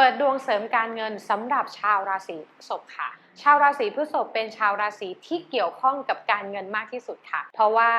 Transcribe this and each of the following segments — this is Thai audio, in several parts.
เปิดดวงเสริมการเงินสำหรับชาวราศีพฤษภค่ะ ชาวราศีพฤษภเป็นชาวราศีที่เกี่ยวข้องกับการเงินมากที่สุดค่ะ เพราะว่า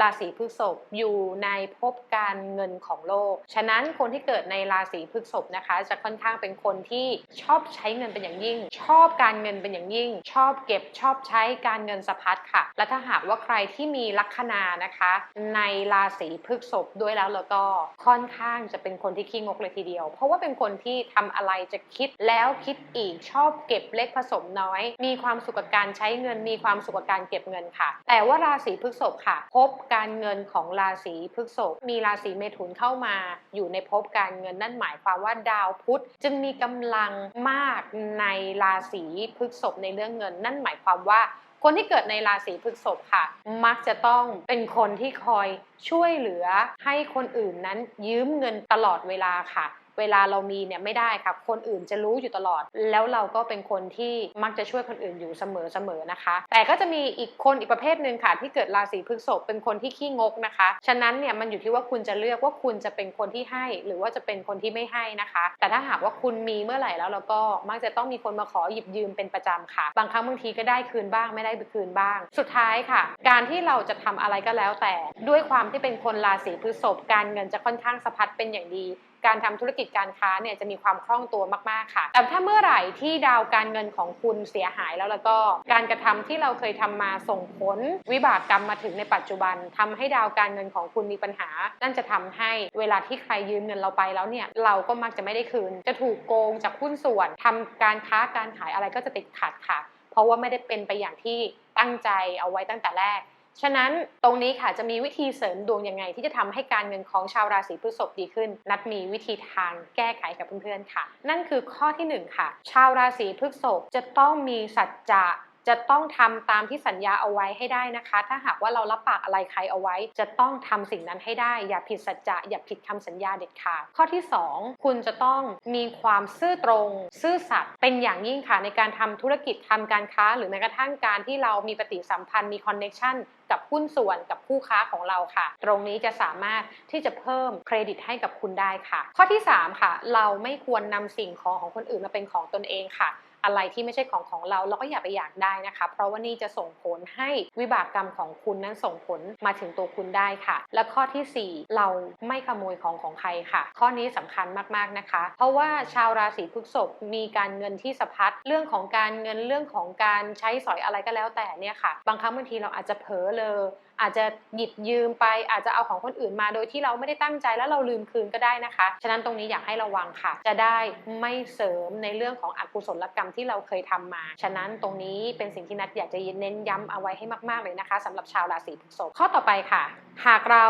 ราศีพฤษภอยู่ในภพการเงินของโลก ฉะนั้นคนที่เกิดในราศีพฤษภนะคะ จะค่อนข้างเป็นคนที่ชอบใช้เงินเป็นอย่างยิ่ง ชอบการเงินเป็นอย่างยิ่ง ชอบเก็บชอบใช้การเงินสะพัดค่ะ และถ้าหากว่าใครที่มีลัคนานะคะ ในราศีพฤษภด้วยแล้วแล้วก็ค่อนข้างจะเป็นคนที่ขี้งกเลยทีเดียว เพราะว่าเป็นคนที่ทำอะไรจะคิดแล้วคิดอีกชอบเก็บเล็กผสมน้อยมีความสุขกับการใช้เงิน มีความสุขกับการเก็บเงินค่ะ แต่ว่าราศีพฤษภค่ะ พบการเงินของราศีพฤษภมีราศีเมถุนเข้ามา อยู่ในภพการเงินนั่นหมายความว่าดาวพุธจึงมีกำลังมากในราศีพฤษภในเรื่องเงิน นั่นหมายความว่าคนที่เกิดในราศีพฤษภค่ะ มักจะต้องเป็นคนที่คอยช่วยเหลือให้คนอื่นนั้นยืมเงินตลอดเวลาค่ะ เวลาเรามีเนี่ยไม่ได้ค่ะคนอื่นจะรู้อยู่ตลอด แล้วเราก็เป็นคนที่มักจะช่วยคนอื่นอยู่เสมอๆนะคะ แต่ก็จะมีอีกคนอีกประเภทหนึ่งค่ะ ที่เกิดราศีพฤษภเป็นคนที่ขี้งกนะคะ ฉะนั้นเนี่ยมันอยู่ที่ว่าคุณจะเลือกว่าคุณจะเป็นคนที่ให้ หรือว่าจะเป็นคนที่ไม่ให้นะคะ แต่ถ้าหากว่าคุณมีเมื่อไหร่แล้วเราก็มักจะต้องมีคนมาขอหยิบยืมเป็นประจำค่ะ บางครั้งบางทีก็ได้คืนบ้างไม่ได้คืนบ้าง สุดท้ายค่ะ การที่เราจะทำอะไรก็แล้วแต่ด้วยความที่เป็นคนราศีพฤษภการเงินจะค่อนข้างสะพัดเป็นอย่างดี การทำธุรกิจการค้าเนี่ยจะมีความคล่องตัวมากๆค่ะ แต่ถ้าเมื่อไหร่ที่ดาวการเงินของคุณเสียหายแล้วแล้วก็การกระทำที่เราเคยทำมาส่งผลวิบากกรรมมาถึงในปัจจุบันทำให้ดาวการเงินของคุณมีปัญหา นั่นจะทำให้เวลาที่ใครยืมเงินเราไปแล้วเนี่ยเราก็มักจะไม่ได้คืน จะถูกโกงจากหุ้นส่วนทำการค้าการขายอะไรก็จะติดขัดค่ะ เพราะว่าไม่ได้เป็นไปอย่างที่ตั้งใจเอาไว้ตั้งแต่แรก ฉะนั้นตรงนี้ค่ะจะมีวิธีเสริมดวงยังไง ที่จะทำให้การเงินของชาวราศีพฤษภดีขึ้น นัดมีวิธีทางแก้ไขกับเพื่อนๆค่ะ นั่นคือข้อที่หนึ่งค่ะ ชาวราศีพฤษภจะต้องมีสัจจะ จะต้องทำตามที่สัญญาเอาไว้ให้ได้นะคะ ถ้าหากว่าเรารับปากอะไรใครเอาไว้ จะต้องทำสิ่งนั้นให้ได้ อย่าผิดสัจจะอย่าผิดคำสัญญาเด็ดขาดข้อที่ 2 คุณจะต้องมีความซื่อตรง ซื่อสัตย์เป็นอย่างยิ่งค่ะในการทำธุรกิจทำการค้า หรือแม้กระทั่งการที่เรามีปฏิสัมพันธ์มีคอนเน็ชันกับหุ้นส่วนกับคู่ค้าของเราค่ะ ตรงนี้จะสามารถที่จะเพิ่มเครดิตให้กับคุณได้ค่ะ ข้อที่ 3 ค่ะ เราไม่ควรนำสิ่งของของคนอื่นมาเป็นของตนเองค่ะ อะไรที่ไม่ใช่ของของเราเราก็อย่าไปอยากได้นะคะ เพราะว่านี่จะส่งผลให้วิบากกรรมของคุณนั้นส่งผลมาถึงตัวคุณได้ค่ะ และข้อทีสี่4 เราไม่ขโมยของของใครค่ะ ข้อนี้สำคัญมากๆนะคะ เพราะว่าชาวราศีพฤษภมีการเงินที่สะพัดเรื่องของการเงินเรื่องของการใช้สอยอะไรก็แล้วแต่เนี่ยค่ะ บางครั้งบางทีเราอาจจะเผลอเลยอาจจะหยิบยืมไปอาจจะเอาของคนอื่นมาโดยที่เราไม่ได้ตั้งใจแล้วเราลืมคืนก็ได้นะคะ ฉะนั้นตรงนี้อยากให้ระวังค่ะ จะได้ไม่เสริมในเรื่องของอกุศลกรรมที่เราเคยทำมา ฉะนั้นตรงนี้เป็นสิ่งที่นัดอยากจะเน้นย้ำเอาไว้ให้มากๆเลยนะคะสำหรับชาวราศีพฤษภข้อต่อไปค่ะ หากเรา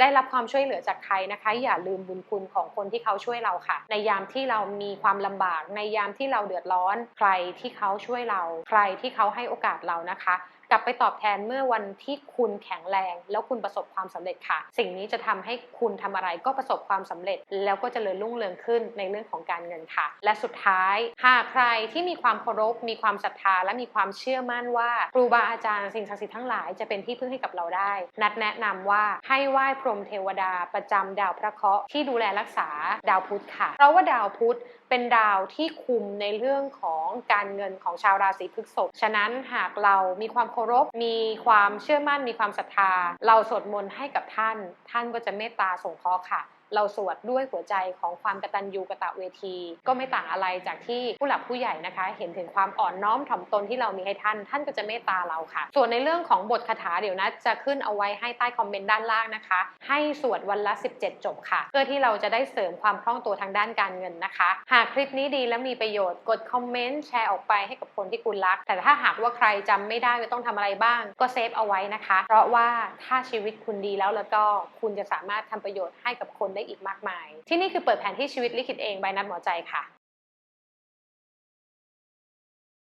ได้รับความช่วยเหลือจากใครนะคะ อย่าลืมบุญคุณของคนที่เขาช่วยเราค่ะ ในยามที่เรามีความลำบาก ในยามที่เราเดือดร้อน ใครที่เขาช่วยเรา ใครที่เขาให้โอกาสเรานะคะ กลับไปตอบแทนเมื่อวันที่คุณแข็งแรง แล้วคุณประสบความสำเร็จค่ะ สิ่งนี้จะทำให้คุณทำอะไรก็ประสบความสำเร็จ แล้วก็จเจริญรุ่งเรืองขึ้นในเรื่องของการเงินค่ะ และสุดท้ายหากใครที่มีความเคารพ มีความศรัทธา และมีความเชื่อมั่นว่าครูบาอาจารย์สิ่งศักดิ์สิทธิ์ทั้งหลายจะเป็นที่พึ่งให้กับเราได้ นัดแนะนำว่าให้ไหว้พรหมเทวดาประจำดาวพระเคราะห์ที่ดูแลรักษาดาวพุธค่ะ เพราะว่าดาวพุธเป็นดาวที่คุมในเรื่องของการเงินของชาวราศีพฤษภฉะนั้นหากเรามีความเคารพ มีความเชื่อมั่น มีความศรัทธา เราสวดมนต์ให้กับท่าน ท่านก็จะเมตตาสงเคราะห์ค่ะ เราสวดด้วยหัวใจของความกตัญญูกะตะเวที ก็ไม่ต่างอะไรจากที่ผู้หลักผู้ใหญ่นะคะ เห็นถึงความอ่อนน้อมถ่อมตนที่เรามีให้ท่าน ท่านก็จะเมตตาเราค่ะ ส่วนในเรื่องของบทคาถาเดี๋ยวนะจะขึ้นเอาไว้ให้ใต้คอมเมนต์ด้านล่างนะคะ ให้สวดวันละ 17 จบค่ะ เพื่อที่เราจะได้เสริมความคล่องตัวทางด้านการเงินนะคะ หากคลิปนี้ดีและมีประโยชน์กดคอมเมนต์แชร์ออกไปให้กับคนที่คุณรัก แต่ถ้าหากว่าใครจำไม่ได้ว่าต้องทำอะไรบ้าง ก็เซฟเอาไว้นะคะ เพราะว่าถ้าชีวิตคุณดีแล้วแล้วก็คุณจะสามารถทำประโยชน์ให้กับคนได้อีกมากมาย ที่นี่คือเปิดแผนที่ชีวิตลิขิตเองใบนัดหมอใจค่ะ